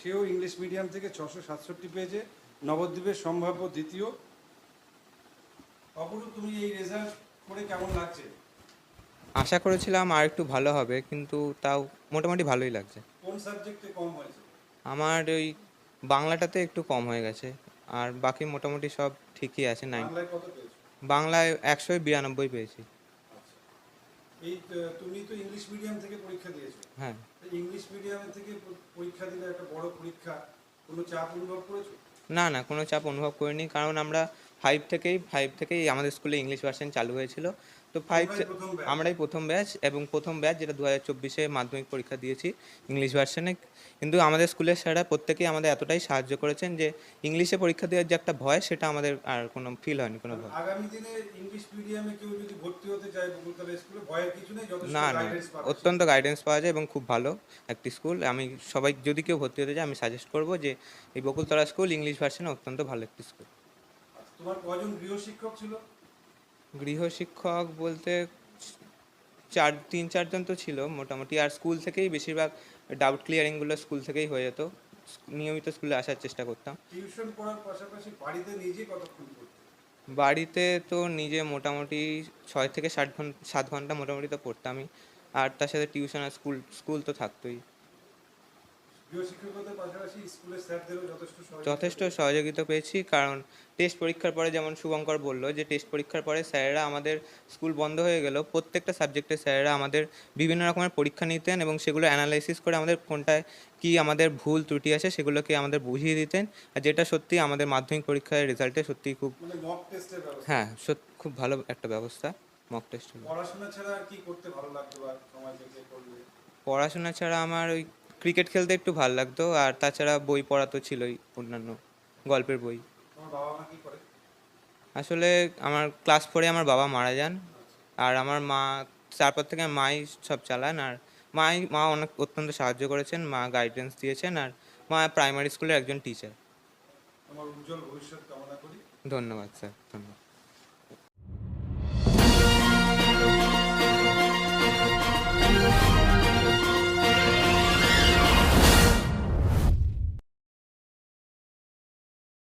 সেও English medium থেকে ছশো সাতষট্টি পেয়েছে নবদ্বীপের সম্ভাব্য দ্বিতীয়। অপরূপ তুমি এই রেজাল্ট করে কেমন লাগছে? আশা করেছিলাম আর একটু ভালো হবে কিন্তু তাও মোটামুটি ভালোই লাগছে। কোন সাবজেক্টে কম হয়েছে? আমার ওই বাংলাটাতে একটু কম হয়ে গেছে আর বাকি মোটামুটি সব ঠিকই আছে নাইন বাংলায় একশো বিরানব্বই পেয়েছি। এই তুমি তো ইংলিশ মিডিয়াম থেকে পরীক্ষা দিয়েছ। হ্যাঁ। ইংলিশ মিডিয়াম থেকে পরীক্ষা দিলে একটা বড় পরীক্ষা কোনো চাপ অনুভব করেছ? না না কোনো চাপ অনুভব করিনি কারণ আমরা ফাইভ থেকেই ফাইভ থেকেই আমাদের স্কুলে ইংলিশ ভার্সন চালু হয়েছিল। তো ফাইভ। আমরাই প্রথম ব্যাচ এবং প্রথম ব্যাচ যেটা দু হাজার চব্বিশে মাধ্যমিক পরীক্ষা দিয়েছি ইংলিশ ভার্সনে কিন্তু আমাদের স্কুলের স্যাররা প্রত্যেকেই আমাদের এতটাই সাহায্য করেছেন যে ইংলিশে পরীক্ষা দেওয়ার যে একটা ভয় সেটা আমাদের আর কোনো ফিল হয়নি কোনো ভয়। আগামী দিনে ইংলিশ মিডিয়ামে কেউ যদি ভর্তি হতে চায় বকুলতলা স্কুলে ভয়ের কিছু নেই না না অত্যন্ত গাইডেন্স পাওয়া যায় এবং খুব ভালো একটি স্কুল। আমি সবাই যদি কেউ ভর্তি হতে চায় আমি সাজেস্ট করব যে এই বকুলতলা স্কুল ইংলিশ ভার্সনে অত্যন্ত ভালো একটি স্কুল। আচ্ছা, তোমার কজন গৃহশিক্ষক ছিল? গৃহশিক্ষক বলতে চার তিন চারজন তো ছিল মোটামুটি। আর স্কুল থেকেই বেশিরভাগ ডাউট ক্লিয়ারিংগুলো স্কুল থেকেই হয়ে যেত। নিয়মিত স্কুলে আসার চেষ্টা করতাম। টিউশন পড়ার পাশাপাশি বাড়িতে নিজে কতক্ষণ বাড়িতে তো নিজে মোটামুটি ছয় থেকে ষাট ঘণ্টা সাত ঘণ্টা মোটামুটি তো পড়তামই। আর তার সাথে টিউশন আর স্কুল স্কুল তো থাকতোই গৃহশিক্ষকতার পাশাপাশি স্কুলের স্যারদেরও যথেষ্ট সহযোগিতা পেয়েছি কারণ টেস্ট পরীক্ষার পরে যেমন শুভঙ্কর বলল যে টেস্ট পরীক্ষার পরে স্যারেরা আমাদের স্কুল বন্ধ হয়ে গেল প্রত্যেকটা সাবজেক্টের স্যারেরা আমাদের বিভিন্ন রকমের পরীক্ষা নিতেন এবং সেগুলো অ্যানালাইসিস করে আমাদের কোনটায় কি আমাদের ভুল ত্রুটি আছে সেগুলোকে আমাদের বুঝিয়ে দিতেন আর যেটা সত্যি আমাদের মাধ্যমিক পরীক্ষার রেজাল্টে সত্যিই খুব মানে হ্যাঁ সত্যি খুব ভালো একটা ব্যবস্থা মক টেস্ট পড়াশোনা ছাড়া আর কি করতে ভালো লাগতো পড়াশোনা ছাড়া আমার ওই ক্রিকেট খেলতে একটু ভালো লাগতো আর তাছাড়া বই পড়া তো ছিলই অন্যান্য গল্পের বই। আসলে আমার ক্লাস ফোরে আমার বাবা মারা যান আর আমার মা তারপর থেকে মাই সব চালান আর মাই মা অনেক অত্যন্ত সাহায্য করেছেন মা গাইডেন্স দিয়েছেন আর মা প্রাইমারি স্কুলের একজন টিচার ধন্যবাদ স্যার ধন্যবাদ।